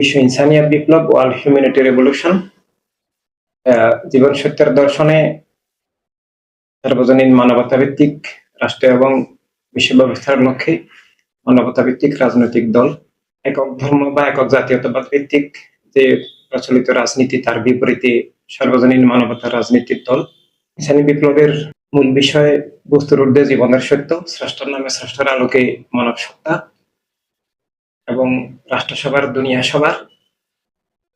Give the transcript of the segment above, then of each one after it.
বিশ্ব ইনসানিয়াত বিপ্লব ওয়ার্ল্ড হিউম্যানিটি রেভলিউশন জীবন সত্যের দর্শনে সার্বজনীন মানবতা ভিত্তিক রাষ্ট্র এবং বিশ্ব ব্যবস্থার লক্ষ্যে মানবতা ভিত্তিক রাজনৈতিক দল, একক ধর্ম বা একক জাতীয়তাবাদ ভিত্তিক যে প্রচলিত রাজনীতি তার বিপরীতে সর্বজনীন মানবতা রাজনীতির দল। ইসানি বিপ্লবের মূল বিষয় বস্তুর ঊর্ধ্বে জীবনের সত্য, স্রষ্টার নামে স্রষ্টার আলোকে মানব সত্তা। এবং রাষ্ট্রসভার দুনিয়া সভার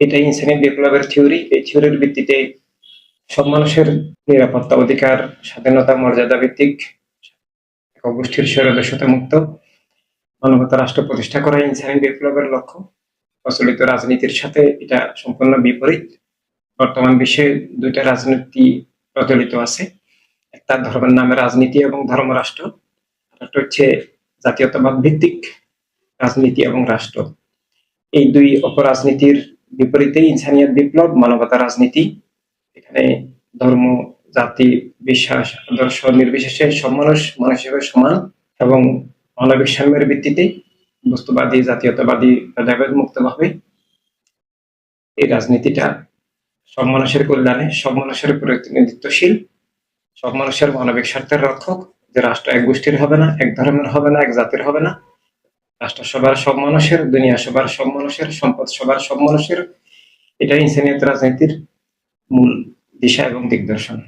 এটাই ইনসানি বিপ্লবের থিওরি। এই থিওরির ভিত্তিতে সব মানুষের নিরাপত্তা অধিকার, স্বাধীনতা, মর্যাদা ভিত্তিক গোষ্ঠীর স্বৈরদস্যতা মুক্ত মানবতা রাষ্ট্র প্রতিষ্ঠা করা ইনসানি বিপ্লবের লক্ষ্য। প্রচলিত রাজনীতির সাথে এটা সম্পূর্ণ বিপরীত। বর্তমান বিশ্বে দুইটা রাজনীতি প্রচলিত আছে। একটা ধর্মের নামে রাজনীতি এবং ধর্মরাষ্ট্র। আরেকটা হচ্ছে জাতীয়তাবাদ ভিত্তিক। রাজনীতি এবং রাষ্ট্র। এই দুই অপরাজনীতির বিপরীতে ইনসানিয়াত বিপ্লব, মানবতা রাজনীতি, এখানে ধর্ম, জাতি, বিশ্বাস, আদর্শ নির্বিশেষে মানুষ মানুষ হিসেবে সমান এবং মানবিক সাম্যের ভিত্তিতে বস্তুবাদী, জাতীয়তাবাদী, ভেদাভেদ মুক্তভাবে এই রাজনীতিটা সব মানুষের কল্যাণে, সব মানুষের প্রতিনিধিত্বশীল, সব মানুষের মানবিক স্বার্থের রক্ষক। যে রাষ্ট্র এক গোষ্ঠীর হবে না, এক ধর্মের হবে না, এক জাতির হবে না রাষ্ট্র সবার সব মানুষের, দুনিয়া সবার সব মানুষের, সম্পদ সবার সব মানুষের, এটাই ইনসানিয়ত রাজনীতির মূল দিশা এবং দিগদর্শন